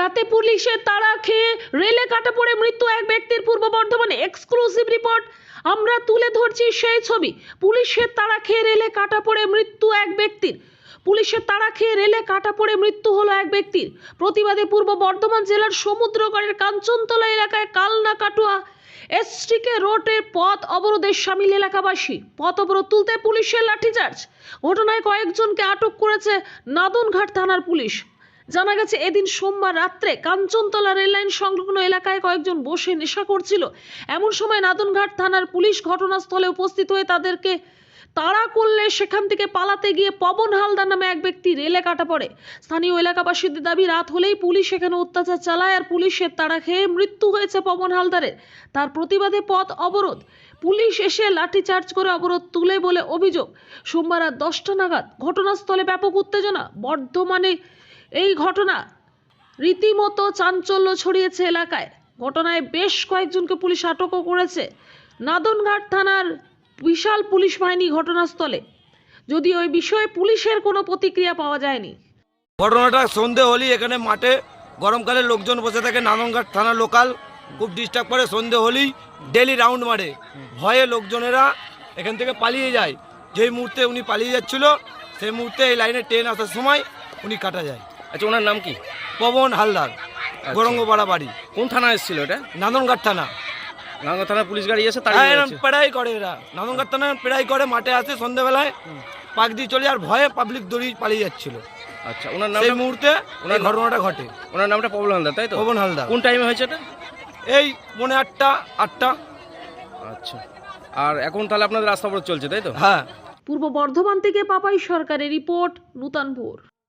রাতে পুলিশের তাড়া খেয়ে রেলে কাটা পড়ে মৃত্যু এক ব্যক্তির পূর্ব বর্ধমানে। এক্সক্লুসিভ রিপোর্ট আমরা তুলে ধরছি সেই ছবি। পুলিশের তাড়া খেয়ে রেলে কাটা পড়ে মৃত্যু এক ব্যক্তির। পুলিশের তাড়া খেয়ে রেলে কাটা পড়ে মৃত্যু হলো এক ব্যক্তির। প্রতিবাদে পূর্ব বর্ধমান জেলার সমুদ্রগড়ের কাঞ্চনতলা এলাকায় কালনা কাটুয়া এসটিকে রোডের পথ অবরোধের সামিল এলাকাবাসী। পথ অবরোধ তুলতে পুলিশের লাঠিচার্জ। ঘটনায় কয়েকজনকে আটক করেছে নাদনঘাট থানার পুলিশ। জানা গেছে, এদিন সোমবার রাত্রে কাঞ্চনতলা রেললাইন সংলগ্ন এলাকায় কয়েকজন বসে নেশা করছিল। এমন সময় নাদনঘাট থানার পুলিশ ঘটনাস্থলে উপস্থিত হয়ে তাদেরকে তাড়া করলে সেখান থেকে পালাতে গিয়ে পবন হালদার নামে এক ব্যক্তি রেলে কাটা পড়ে। স্থানীয় এলাকাবাসীদের দাবি, রাত হলেই পুলিশ এখানে অত্যাচার চালায় আর পুলিশের তাড়া খেয়ে মৃত্যু হয়েছে পবন হালদারের। তার প্রতিবাদে পথ অবরোধ। পুলিশ এসে লাঠিচার্জ করে অবরোধ তুলে বলে অভিযোগ। সোমবার আর দশটা নাগাদ ঘটনাস্থলে ব্যাপক উত্তেজনা। বর্ধমানে এই ঘটনা রীতিমতো চাঞ্চল্য ছড়িয়েছে এলাকায়। ঘটনায় বেশ কয়েকজনকে পুলিশ আটকও করেছে। নাদনঘাট থানার বিশাল পুলিশ বাহিনী ঘটনাস্থলে। যদি ওই বিষয়ে পুলিশের কোনো প্রতিক্রিয়া পাওয়া যায়নি। ঘটনাটা সন্ধে হলেই এখানে মাঠে গরমকালে লোকজন বসে থাকে। নাননঘাট থানা লোকাল, খুব ডিস্টার্ব করে সন্ধে হলেই ডেলি রাউন্ড মারে। ভয়ে লোকজনেরা এখান থেকে পালিয়ে যায়। যেই মুহূর্তে উনি পালিয়ে যাচ্ছিল, সেই মুহূর্তে এই লাইনে ট্রেন আসার সময় উনি কাটা যায়। আচ্ছা ওনার নাম কি? পবন হালদার গরঙ্গপাড়া বাড়ি। কোন থানা এসেছিল এটা? নাননঘাট থানা। নাঙ্গা থানা পুলিশ গাড়ি এসে তাড়িয়ে হ্যাঁ, পেড়াই করে এরা। নাননঘাট থানা পেড়াই করে মাঠে আসে সন্ধ্যেবেলায় পাক দিয়ে চলে আর ভয়ে পাবলিক দড়ি পালিয়ে যাচ্ছিল। আচ্ছা ওনার নাম মুহূর্তে ওনার ঘটনাটা ঘটে। ওনার নামটা পবন হালদার তাই তো? পবন হালদার। কোন টাইমে হয়েছে এটা? এই মনে আটটা আটটা। আচ্ছা। আর এখন তাহলে আপনাদের রাস্তা অবরোধ চলছে তাই তো? হ্যাঁ। পূর্ব বর্ধমান থেকে পাপাই সরকারের রিপোর্ট নূতনপুর।